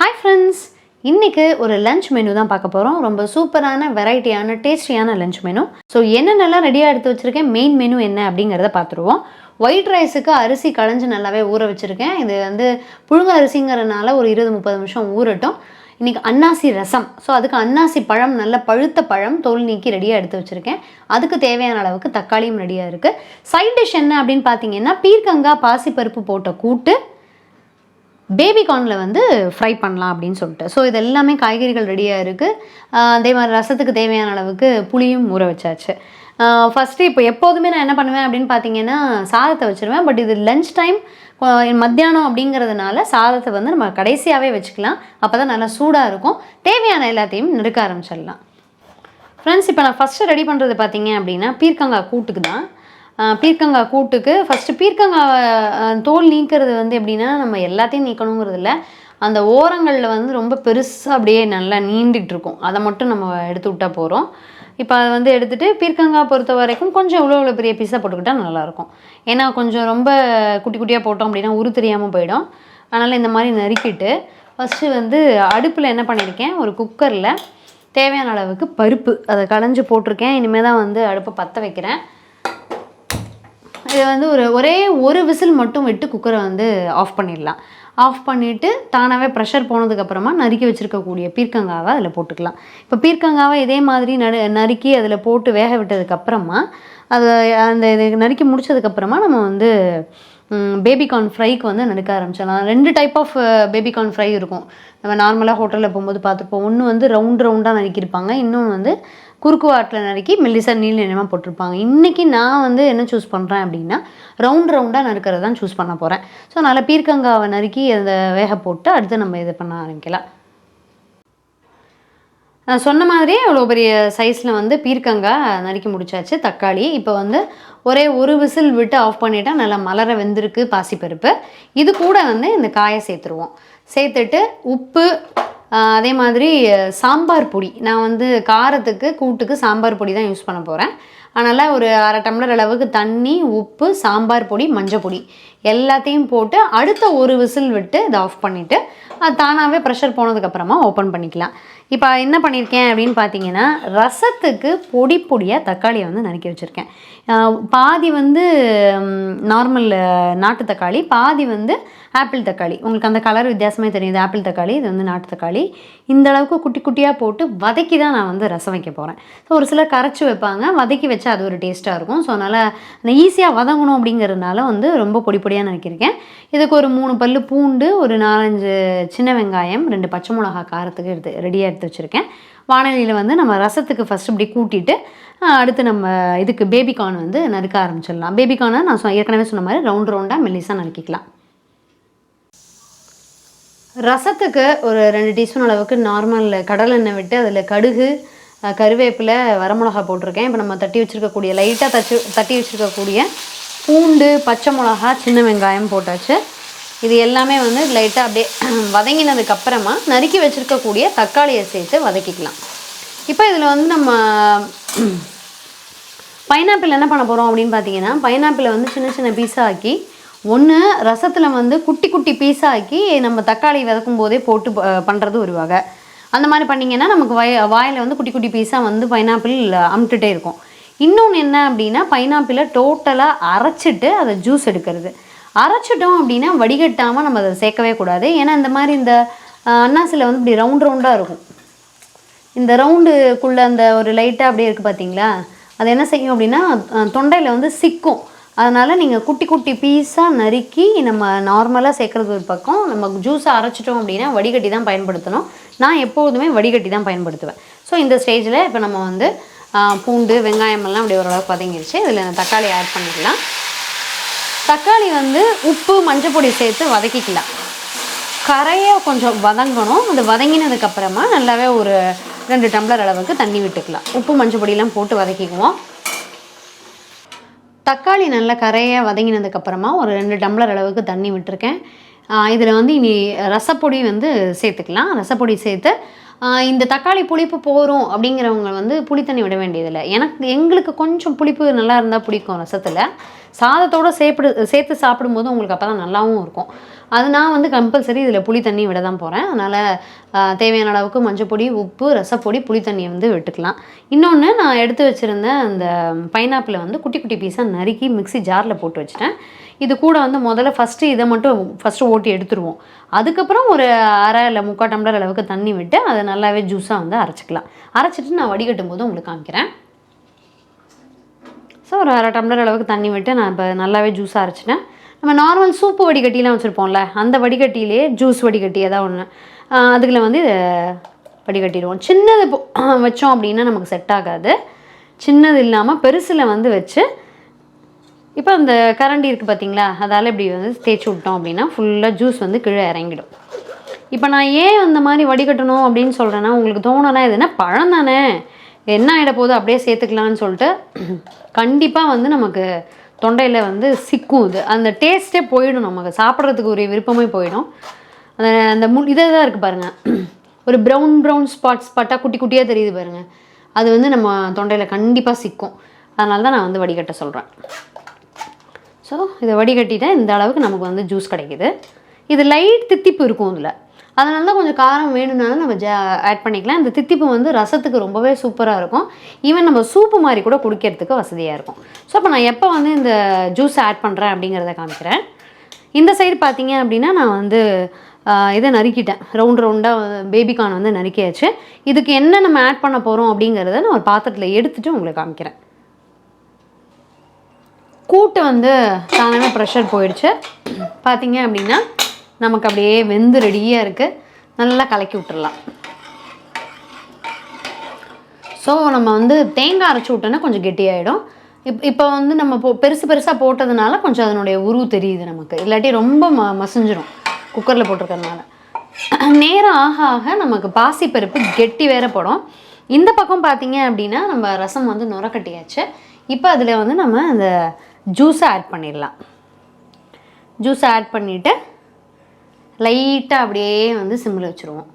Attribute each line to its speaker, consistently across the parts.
Speaker 1: Hi friends இன்றைக்கி ஒரு lunch menu தான் பார்க்க போகிறோம் ரொம்ப சூப்பரான வெரைட்டியான டேஸ்டியான லஞ்ச் மெனு ஸோ என்னென்னலாம் ரெடியாக எடுத்து வச்சுருக்கேன்? மெயின் மெனு என்ன அப்படிங்கிறத பார்த்துருவோம். ஒயிட் ரைஸுக்கு அரிசி களைஞ்சு நல்லாவே ஊற வச்சுருக்கேன். இது வந்து புழுங்க அரிசிங்கிறனால ஒரு இருபது முப்பது நிமிஷம் ஊறட்டும். இன்றைக்கி அன்னாசி ரசம். ஸோ அதுக்கு அன்னாசி பழம் நல்ல பழுத்த பழம் தோல் நீக்கி ரெடியாக எடுத்து வச்சுருக்கேன். அதுக்கு தேவையான அளவுக்கு தக்காளியும் ரெடியாக இருக்குது சைட் டிஷ் என்ன அப்படின்னு பார்த்தீங்கன்னா பீர்க்கங்காய் பாசிப்பருப்பு போட்ட கூட்டு பேபி கார்னில் வந்து ஃப்ரை பண்ணலாம் அப்படின்னு சொல்லிட்டு. ஸோ இது எல்லாமே காய்கறிகள் ரெடியாக இருக்குது அதே மாதிரி ரசத்துக்கு தேவையான அளவுக்கு புளியும் ஊற வச்சாச்சு. ஃபஸ்ட்டு இப்போ எப்போதுமே நான் என்ன பண்ணுவேன் அப்படின்னு பார்த்தீங்கன்னா சாதத்தை வச்சுருவேன். பட் இது லஞ்ச் டைம் மத்தியானம் அப்படிங்கிறதுனால சாதத்தை வந்து நம்ம கடைசியாகவே வச்சுக்கலாம். அப்போ தான் நல்லா சூடாக இருக்கும். தேவையான எல்லாத்தையும் நெருக்க ஆரம்பிச்சிடலாம். ஃப்ரெண்ட்ஸ் இப்போ நான் ஃபஸ்ட்டு ரெடி பண்ணுறது பார்த்தீங்க அப்படின்னா பீர்க்கங்காய் கூட்டுக்கு தான். பீர்க்கங்காய் கூட்டுக்கு. ஃபஸ்ட்டு பீர்க்கங்காய் தோல் நீக்கிறது வந்து எப்படின்னா நம்ம எல்லாத்தையும் நீக்கணுங்கிறது இல்லை. அந்த ஓரங்களில் வந்து ரொம்ப பெருசாக அப்படியே நல்லா நீண்டுட்டு இருக்கும் அதை மட்டும் நம்ம எடுத்து விட்டா போகிறோம் இப்போ அதை வந்து எடுத்துகிட்டு பீர்க்கங்காய் பொறுத்த வரைக்கும் கொஞ்சம் இவ்வளோ இவ்வளோ பெரிய பீஸாக போட்டுக்கிட்டா நல்லாயிருக்கும். ஏன்னா கொஞ்சம் ரொம்ப குட்டி குட்டியாக போட்டோம் அப்படின்னா உரு தெரியாமல் போயிடும். அதனால் இந்த மாதிரி நறுக்கிட்டு ஃபஸ்ட்டு வந்து அடுப்பில் என்ன பண்ணியிருக்கேன்? ஒரு குக்கரில் தேவையான அளவுக்கு பருப்பு. அதை களைஞ்சு போட்டிருக்கேன். இனிமேல் தான் வந்து அடுப்பை பற்ற வைக்கிறேன். இது வந்து ஒரு ஒரே ஒரு விசில் மட்டும் விட்டு குக்கரை வந்து ஆஃப் பண்ணிடலாம். ஆஃப் பண்ணிவிட்டு தானாகவே ப்ரெஷர் போனதுக்கப்புறமா நறுக்கி வச்சுருக்கக்கூடிய பீர்க்கங்காவை அதில் போட்டுக்கலாம். இப்போ பீர்க்கங்காவை இதே மாதிரி நறு நறுக்கி அதில் போட்டு வேக விட்டதுக்கப்புறமா அதை அந்த இது நறுக்கி முடிச்சதுக்கப்புறமா நம்ம வந்து பேபிகார்ன் ஃப்ரைக்கு வந்து நறுக்க ஆரம்பிச்சிடலாம் ரெண்டு டைப் ஆஃப் பேபிகார்ன் ஃப்ரை இருக்கும். நம்ம நார்மலாக ஹோட்டலில் போகும்போது பார்த்துருப்போம் ஒன்று வந்து ரவுண்ட் ரவுண்டாக நறுக்கியிருப்பாங்க. இன்னொன்று வந்து குறுக்கு வாட்டில் நறுக்கி மெல்லிசா நீல் நிலமாக போட்டிருப்பாங்க. இன்றைக்கி நான் வந்து என்ன சூஸ் பண்ணுறேன் அப்படின்னா ரவுண்ட் ரவுண்டாக நறுக்கிறது தான் சூஸ் பண்ண போகிறேன் ஸோ அதனால் பீர்க்கங்காவை நறுக்கி அதை வேக போட்டு அடுத்து நம்ம இது பண்ண ஆரம்பிக்கலாம். சொன்ன மாதிரியே அவ்வளோ பெரிய சைஸில் வந்து பீர்க்கங்காய் நறுக்கி முடிச்சாச்சு தக்காளி. இப்போ வந்து ஒரே ஒரு விசில் விட்டு ஆஃப் பண்ணிட்டா நல்லா மலர வெந்திருக்கு பாசிப்பருப்பு. இது கூட வந்து இந்த காயை சேர்த்துருவோம். சேர்த்துட்டு உப்பு அதே மாதிரி சாம்பார் பொடி. நான் வந்து காரத்துக்கு கூட்டுக்கு சாம்பார் பொடி தான் யூஸ் பண்ண போகிறேன் அதனால் ஒரு அரை டம்ளர் அளவுக்கு தண்ணி உப்பு சாம்பார் பொடி மஞ்சள் பொடி. எல்லாத்தையும் போட்டு அடுத்த ஒரு விசில் விட்டு இதை ஆஃப் பண்ணிவிட்டு அது தானாகவே ப்ரெஷர் போனதுக்கப்புறமா ஓப்பன் பண்ணிக்கலாம். இப்போ என்ன பண்ணியிருக்கேன் அப்படின்னு பார்த்தீங்கன்னா ரசத்துக்கு பொடி பொடியாக தக்காளியை வந்து நறுக்கி வச்சுருக்கேன். பாதி வந்து நார்மல் நாட்டு தக்காளி பாதி வந்து ஆப்பிள் தக்காளி. உங்களுக்கு அந்த கலர் வித்தியாசமே தெரியுது. ஆப்பிள் தக்காளி இது வந்து நாட்டு தக்காளி. இந்த அளவுக்கு குட்டி குட்டியாக போட்டு வதக்கி தான் நான் வந்து ரசம் வைக்க போகிறேன் ஸோ ஒரு சிலர் கரைச்சி வைப்பாங்க. வதக்கி வச்சா அது ஒரு டேஸ்ட்டாக இருக்கும். ஸோ அதனால் அந்த ஈஸியாக வதங்கணும் அப்படிங்கிறதுனால வந்து ரொம்ப பொடி பொடியாக நறுக்கியிருக்கேன். இதுக்கு ஒரு மூணு பல் பூண்டு ஒரு நாலஞ்சு சின்ன வெங்காயம் ரெண்டு பச்சை மிளகா காரத்துக்கு எடுத்து ரெடியாக எடுத்து வச்சுருக்கேன். வானலியில் வந்து நம்ம ரசத்துக்கு ஃபஸ்ட் இப்படி கூட்டிட்டு அடுத்து நம்ம இதுக்கு பேபிகார்ன் வந்து நறுக்க ஆரம்பிச்சிடலாம். பேபிகார்னை நான் சொ- ஏற்கனவே சொன்ன மாதிரி ரவுண்ட் ரவுண்டாக மெல்லிஸாக நறுக்கிக்கலாம். ரசத்துக்கு ஒரு ரெண்டு டீஸ்பூன் அளவுக்கு நார்மல் கடலை எண்ணெய் விட்டு அதில் கடுகு கருவேப்பிலை வரமிளகா போட்டிருக்கேன். இப்போ நம்ம தட்டி வச்சுருக்கக்கூடிய லைட்டாக தச்சு தட்டி வச்சுருக்கக்கூடிய பூண்டு பச்சை மிளகா சின்ன வெங்காயம் போட்டாச்சு. இது எல்லாமே வந்து லைட்டாக அப்படியே வதங்கினதுக்கு அப்புறமா நறுக்கி வச்சுருக்கக்கூடிய தக்காளியை சேர்த்து வதக்கிக்கலாம். இப்போ இதில் வந்து நம்ம பைனாப்பிள் என்ன பண்ண போகிறோம் அப்படின்னு பார்த்தீங்கன்னா பைனாப்பிளை வந்து சின்ன சின்ன பீஸாக ஆக்கி ஒன்று ரசத்தில் வந்து குட்டி குட்டி பீஸாக ஆக்கி நம்ம தக்காளி வதக்கும் போதே போட்டு ப- பண்ணுறது ஒரு வகை அந்த மாதிரி பண்ணிங்கன்னா நமக்கு வய வாயில் வந்து குட்டி குட்டி பீஸாக வந்து பைனாப்பிள் அமுட்டுட்டே இருக்கும். இன்னொன்று என்ன அப்படின்னா பைனாப்பிளை டோட்டலாக அரைச்சிட்டு அதை ஜூஸ் எடுக்கிறது. அரைச்சிட்டோம் அப்படின்னா வடிகட்டாமல் நம்ம அதை சேர்க்கவே கூடாது. ஏன்னா இந்த மாதிரி இந்த அன்னாசில் வந்து இப்படி ரவுண்ட் ரவுண்டாக இருக்கும். இந்த ரவுண்டுக்குள்ளே அந்த ஒரு லைட்டாக அப்படியே இருக்குது பார்த்தீங்களா அது என்ன செய்யும் அப்படின்னா தொண்டையில் வந்து சிக்கும். அதனால் நீங்கள் குட்டி குட்டி பீஸாக நறுக்கி நம்ம நார்மலாக சேர்க்குறது ஒரு பக்கம். நம்ம ஜூஸை அரைச்சிட்டோம் அப்படின்னா வடிகட்டி தான் பயன்படுத்தணும். நான் எப்போதுமே வடிகட்டி தான் பயன்படுத்துவேன். ஸோ இந்த ஸ்டேஜில் இப்போ நம்ம வந்து பூண்டு வெங்காயமெல்லாம் அப்படி ஓரளவுக்கு பதங்கிருச்சு இதில் தக்காளி ஆட் பண்ணிக்கலாம். தக்காளி வந்து உப்பு மஞ்சள் பொடி சேர்த்து வதக்கிக்கலாம். கரையை கொஞ்சம் வதங்கணும். அது வதங்கினதுக்கப்புறமா நல்லாவே ஒரு ரெண்டு டம்ளர் அளவுக்கு தண்ணி விட்டுக்கலாம். உப்பு மஞ்சள் பொடியெல்லாம் போட்டு வதக்கிக்குவோம். தக்காளி நல்லா கரையை வதங்கினதுக்கப்புறமா ஒரு ரெண்டு டம்ளர் அளவுக்கு தண்ணி விட்டுருக்கேன். இதில் வந்து இனி ரசப்பொடி வந்து சேர்த்துக்கலாம். ரசப்பொடி சேர்த்து இந்த தக்காளி புளிப்பு போகிறோம் அப்படிங்கிறவங்க வந்து புளி தண்ணி விட வேண்டியதில்லை. எனக்கு எங்களுக்கு கொஞ்சம் புளிப்பு நல்லா இருந்தால் பிடிக்கும் ரசத்தில். சாதத்தோடு சேர்ப்பிடு சேர்த்து சாப்பிடும்போது உங்களுக்கு அப்போ தான் நல்லாவும் இருக்கும். அது நான் வந்து கம்பல்சரி இதில் புளி தண்ணி விட தான் போகிறேன் அதனால் தேவையான அளவுக்கு மஞ்சப்பொடி உப்பு ரசப்பொடி புளி தண்ணியை வந்து விட்டுக்கலாம். இன்னொன்று நான் எடுத்து வச்சுருந்த அந்த பைனாப்பிளை வந்து குட்டி குட்டி பீஸாக நறுக்கி மிக்ஸி ஜாரில் போட்டு வச்சுட்டேன். இது கூட வந்து முதல்ல ஃபஸ்ட்டு இதை மட்டும் ஃபஸ்ட்டு ஓட்டி எடுத்துருவோம். அதுக்கப்புறம் ஒரு அரை இல்லை முக்கால் டம்ளர் அளவுக்கு தண்ணி விட்டு அதை நல்லாவே ஜூஸாக வந்து அரைச்சிக்கலாம். அரைச்சிட்டு நான் வடிகட்டும் போது உங்களுக்கு காமிக்கிறேன். ஸோ ஒரு அரை டம்ளர் அளவுக்கு தண்ணி விட்டு நான் இப்போ நல்லாவே ஜூஸாக அரைச்சிட்டேன். நம்ம நார்மல் சூப்பு வடிகட்டிலாம் வச்சுருப்போம்ல அந்த வடிகட்டிலே ஜூஸ் வடிகட்டி ஏதாவது ஒன்று அதுக்குள்ள வந்து இதை வடிகட்டிடுவோம். சின்னது வச்சோம் அப்படின்னா நமக்கு செட் ஆகாது. சின்னது இல்லாமல் பெருசில் வந்து வச்சு இப்போ அந்த கரண்டி இருக்குது பார்த்தீங்களா அதால் இப்படி வந்து தேய்ச்சி விட்டோம் அப்படின்னா ஃபுல்லாக ஜூஸ் வந்து கீழே இறங்கிடும். இப்போ நான் ஏன் அந்த மாதிரி வடிகட்டணும் அப்படின்னு சொல்கிறேன்னா உங்களுக்கு தோணலாம் எதுனா பழம் தானே? என்ன ஆகிட போகுது அப்படியே சேர்த்துக்கலான்னு சொல்லிட்டு கண்டிப்பாக வந்து நமக்கு தொண்டையில் வந்து சிக்கும் இது. அந்த டேஸ்ட்டே போயிடும் நமக்கு. சாப்பிட்றதுக்கு ஒரு விருப்பமே போயிடும். அந்த அந்த மு இதை தான் இருக்குது பாருங்கள் ஒரு ப்ரௌன் ப்ரௌன் ஸ்பாட்ஸ் ஸ்பாட்டாக குட்டி குட்டியாக தெரியுது பாருங்கள் அது வந்து நம்ம தொண்டையில் கண்டிப்பாக சிக்கும். அதனால தான் நான் வந்து வடிகட்ட சொல்கிறேன் ஸோ இதை வடிகட்டிட்டால் இந்த அளவுக்கு நமக்கு வந்து ஜூஸ் கிடைக்குது. இது லைட் தித்திப்பு இருக்கும் இதில் அதனால தான் கொஞ்சம் காரம் வேணும்னாலும் நம்ம ஜா ஆட் பண்ணிக்கலாம். இந்த தித்திப்பு வந்து ரசத்துக்கு ரொம்பவே சூப்பராக இருக்கும். ஈவன் நம்ம சூப்பு மாதிரி கூட குடிக்கிறதுக்கு வசதியாக இருக்கும். ஸோ அப்போ நான் எப்போ வந்து இந்த ஜூஸ் ஆட் பண்ணுறேன் அப்படிங்கிறத காமிக்கிறேன். இந்த சைடு பார்த்தீங்க அப்படின்னா நான் வந்து இதை நறுக்கிட்டேன். ரவுண்ட் ரவுண்டாக பேபிகார்ன் வந்து நறுக்கியாச்சு. இதுக்கு என்ன நம்ம ஆட் பண்ண போகிறோம் அப்படிங்கிறத நான் ஒரு பாத்திரத்தில் எடுத்துகிட்டு உங்களுக்கு காமிக்கிறேன். கூட்டு வந்து தானே ப்ரெஷர் போயிடுச்சு. பார்த்தீங்க அப்படின்னா நமக்கு அப்படியே வெந்து ரெடியாக இருக்குது நல்லா கலக்கி விட்டுடலாம் ஸோ நம்ம வந்து தேங்காய் அரைச்சி விட்டோன்னா கொஞ்சம் கெட்டியாயிடும். இப் இப்போ வந்து நம்ம போ பெருசு பெருசாக போட்டதுனால கொஞ்சம் அதனுடைய உருவு தெரியுது நமக்கு. இல்லாட்டி ரொம்ப ம மசிஞ்சிரும் குக்கரில் போட்டிருக்கறதுனால. நேரம் ஆக ஆக நமக்கு பாசிப்பருப்பு கெட்டி வேற படும். இந்த பக்கம் பார்த்தீங்க அப்படின்னா நம்ம ரசம் வந்து நுரக்கட்டியாச்சு. இப்போ அதில் வந்து நம்ம அந்த ஜூஸை ஆட் பண்ணிடலாம். ஜூஸை ஆட் பண்ணிவிட்டு லைட்டாக அப்படியே வந்து சிம்மில் வச்சுருவோம்.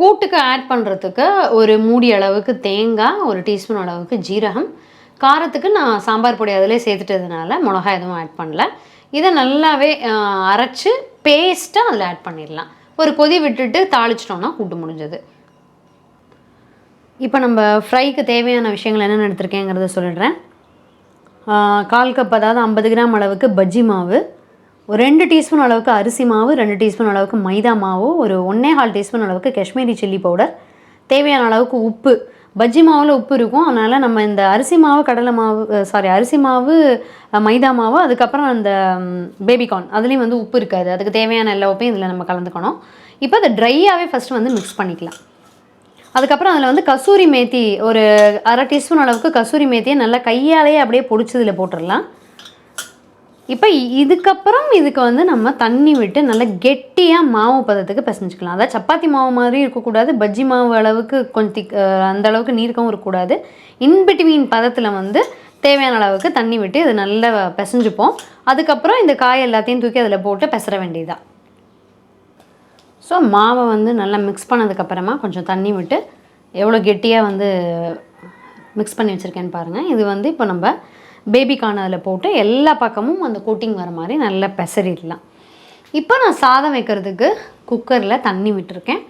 Speaker 1: கூட்டுக்கு ஆட் பண்ணுறதுக்கு ஒரு மூடி அளவுக்கு தேங்காய் ஒரு டீஸ்பூன் அளவுக்கு ஜீரகம். காரத்துக்கு நான் சாம்பார் பொடி அதிலே சேர்த்துட்டதுனால மிளகாய் எதுவும் ஆட் பண்ணல. இதை நல்லாவே அரைச்சி பேஸ்ட்டாக அதில் ஆட் பண்ணிடலாம். ஒரு கொதி விட்டுட்டு தாளிச்சிட்டோம்னா கூட்டு முடிஞ்சது. இப்போ நம்ம ஃப்ரைக்கு தேவையான விஷயங்கள் என்னென்ன எடுத்திருக்கேங்கிறத சொல்லிடுறேன். கால் கப் அதாவது ஐம்பது கிராம் அளவுக்கு பஜ்ஜி மாவு ஒரு ரெண்டு டீஸ்பூன் அளவுக்கு அரிசி மாவு ரெண்டு டீஸ்பூன் அளவுக்கு மைதா மாவு ஒரு ஒன்றே கால் டீஸ்பூன் அளவுக்கு காஷ்மீரி சில்லி பவுடர். தேவையான அளவுக்கு உப்பு. பஜ்ஜி மாவில் உப்பு இருக்கும். அதனால் நம்ம இந்த அரிசி மாவு கடலை மாவு சாரி அரிசி மாவு மைதா மாவு அதுக்கப்புறம் அந்த பேபிகார்ன் அதுலேயும் வந்து உப்பு இருக்காது. அதுக்கு தேவையான எல்லா உப்பையும் இதில் நம்ம கலந்துக்கணும். இப்போ அதை ட்ரையாகவே ஃபஸ்ட்டு வந்து மிக்ஸ் பண்ணிக்கலாம். அதுக்கப்புறம் அதில் வந்து கசூரி மேத்தி ஒரு அரை டீஸ்பூன் அளவுக்கு கசூரி மேத்தியை நல்லா கையாலேயே அப்படியே பொடிச்சு இதில் போட்டுடலாம் இப்போ இதுக்கப்புறம் இதுக்கு வந்து நம்ம தண்ணி விட்டு நல்லா கெட்டியாக மாவு பதத்துக்கு பிசைஞ்சுக்கலாம். அதாவது சப்பாத்தி மாவு மாதிரி இருக்கக்கூடாது பஜ்ஜி மாவு அளவுக்கு கொஞ்சம் திக் அந்த அளவுக்கு நீர்க்கவும் இருக்கக்கூடாது. இன்பிட்வீன் பதத்தில் வந்து தேவையான அளவுக்கு தண்ணி விட்டு இது நல்லா பிசைஞ்சுப்போம். அதுக்கப்புறம் இந்த காய் எல்லாத்தையும் தூக்கி அதில் போட்டு பிசற வேண்டியதாக ஸோ மாவை வந்து நல்லா மிக்ஸ் பண்ணதுக்கப்புறமா கொஞ்சம் தண்ணி விட்டு எவ்வளோ கெட்டியாக வந்து மிக்ஸ் பண்ணி வச்சுருக்கேன்னு பாருங்கள் இது வந்து இப்போ நம்ம பேபிக்கான அதில் போட்டு எல்லா பக்கமும் அந்த கோட்டிங் வர மாதிரி நல்லா பெசரிடலாம். இப்போ நான் சாதம் வைக்கிறதுக்கு குக்கரில் தண்ணி விட்டுருக்கேன்.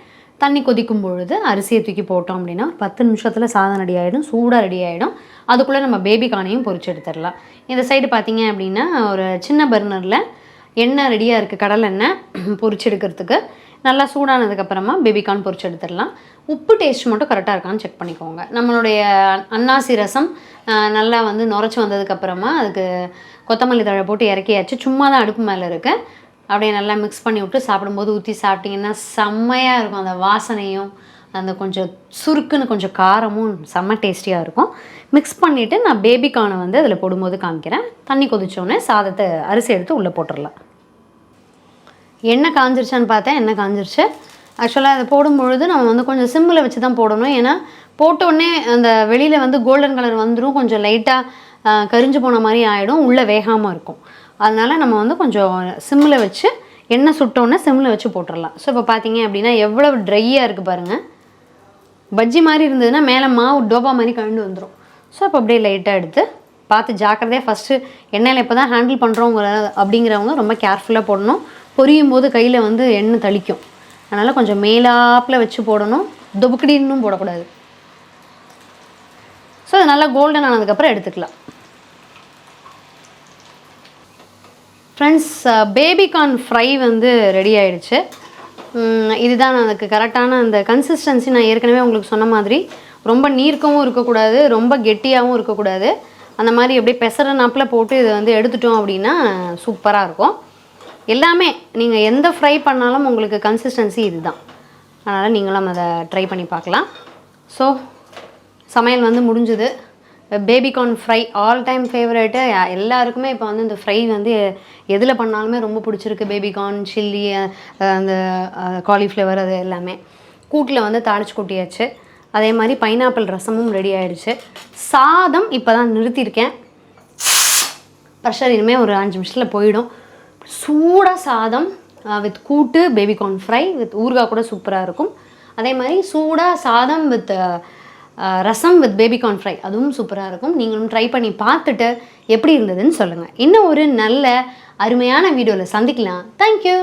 Speaker 1: தண்ணி கொதிக்கும் பொழுது அரிசியை தூக்கி போட்டோம் அப்படின்னா பத்து நிமிஷத்தில் சாதம் ரெடி ஆகிடும் சூடாக ரெடி ஆகிடும் அதுக்குள்ளே நம்ம பேபிக்கானையும் பொறிச்சு எடுத்துடலாம். இந்த சைடு பார்த்தீங்க அப்படின்னா ஒரு சின்ன பர்னரில் எண்ணெய் ரெடியாக இருக்குது கடலெண்ணெய் பொறிச்சு எடுக்கிறதுக்கு. நல்லா சூடானதுக்கப்புறமா பேபிகார்ன் பொரிச்சு எடுத்துடலாம். உப்பு டேஸ்ட் மட்டும் கரெக்டாக இருக்கான்னு செக் பண்ணிக்கோங்க. நம்மளுடைய அன்னாசி ரசம் நல்லா வந்து நுரைச்சி வந்ததுக்கப்புறமா அதுக்கு கொத்தமல்லி தழை போட்டு இறக்கியாச்சு. சும்மா தான் அடுப்பு மேலே இருக்கு. அப்படியே நல்லா மிக்ஸ் பண்ணி விட்டு சாப்பிடும்போது ஊற்றி சாப்பிட்டிங்கன்னா செம்மையாக இருக்கும். அந்த வாசனையும் அந்த கொஞ்சம் சுருக்குன்னு கொஞ்சம் காரமும் செம்ம டேஸ்டியாக இருக்கும். மிக்ஸ் பண்ணிவிட்டு நான் பேபிகார்னை வந்து அதில் போடும்போது காமிக்கிறேன். தண்ணி கொதிச்சோடனே சாதத்தை அரிசி எடுத்து உள்ளே போட்டுடலாம் எண்ணெய் காஞ்சிருச்சான்னு பார்த்தேன் எண்ணெய் காஞ்சிருச்சு? ஆக்சுவலாக அதை போடும்பொழுது நம்ம வந்து கொஞ்சம் சிம்மில் வச்சு தான் போடணும். ஏன்னா போட்ட உடனே அந்த வெளியில் வந்து கோல்டன் கலர் வந்துடும் கொஞ்சம் லைட்டாக கரிஞ்சு போன மாதிரி ஆகிடும் உள்ளே வேகாமல் இருக்கும். அதனால நம்ம வந்து கொஞ்சம் சிம்மில் வச்சு எண்ணெய் சுட்டோன்னே சிம்மில் வச்சு போட்டுடலாம் ஸோ இப்போ பார்த்தீங்க அப்படின்னா எவ்வளவு ட்ரையாக இருக்குது பாருங்கள் பஜ்ஜி மாதிரி இருந்ததுன்னா மேலே மாவு டோபா மாதிரி கழண்டு வந்துடும் ஸோ அப்போ அப்படியே லைட்டாக எடுத்து பார்த்து ஜாக்கிரதையாக ஃபஸ்ட்டு எண்ணெயில் இப்போ தான் ஹேண்டில் பண்ணுறவங்க அப்படிங்கிறவங்க ரொம்ப கேர்ஃபுல்லாக போடணும். பொரியும் போது கையில் வந்து எண்ணெய் தளிக்கும். அதனால் கொஞ்சம் மேலாப்பில் வச்சு போடணும். தொபுக்கடின்னும் போடக்கூடாது. ஸோ அது நல்லா கோல்டன் ஆனதுக்கப்புறம் எடுத்துக்கலாம். ஃப்ரெண்ட்ஸ் பேபிகார்ன் ஃப்ரை வந்து ரெடி ஆயிடுச்சு. இதுதான் அதுக்கு கரெக்டான அந்த கன்சிஸ்டன்சி நான் ஏற்கனவே உங்களுக்கு சொன்ன மாதிரி. ரொம்ப நீர்க்கவும் இருக்கக்கூடாது ரொம்ப கெட்டியாகவும் இருக்கக்கூடாது. அந்த மாதிரி அப்படியே பெசர நாப்பில் போட்டு இதை வந்து எடுத்துட்டோம் அப்படின்னா சூப்பராக இருக்கும். எல்லாமே நீங்கள் எந்த ஃப்ரை பண்ணாலும் உங்களுக்கு கன்சிஸ்டன்சி இதுதான். அதனால் நீங்களும் அதை ட்ரை பண்ணி பார்க்கலாம். ஸோ சமையல் வந்து முடிஞ்சுது. Baby corn fry all time favourite எல்லாருக்குமே இப்போ வந்து இந்த ஃப்ரை வந்து எதில் பண்ணாலுமே ரொம்ப பிடிச்சிருக்கு. பேபிகார்ன் சில்லி அந்த காலிஃப்ளவர் அது எல்லாமே. கூட்டில் வந்து தாளிச்சு கொட்டியாச்சு. அதே மாதிரி பைனாப்பிள் ரசமும் ரெடி ஆகிடுச்சு சாதம் இப்போ தான் நிறுத்தியிருக்கேன். ப்ரெஷர் இனிமேல் ஒரு அஞ்சு நிமிஷத்தில் போயிடும். சூடாக சாதம் வித் கூட்டு பேபிகார்ன் ஃப்ரை வித் ஊறுகாய் கூட சூப்பராக இருக்கும். அதே மாதிரி சூடாக சாதம் with rasam with baby corn fry அதுவும் சூப்பராக இருக்கும். நீங்களும் ட்ரை பண்ணி பார்த்துட்டு எப்படி இருந்ததுன்னு சொல்லுங்கள் இன்னும் ஒரு நல்ல அருமையான வீடியோவில் சந்திக்கலாம். தேங்க்யூ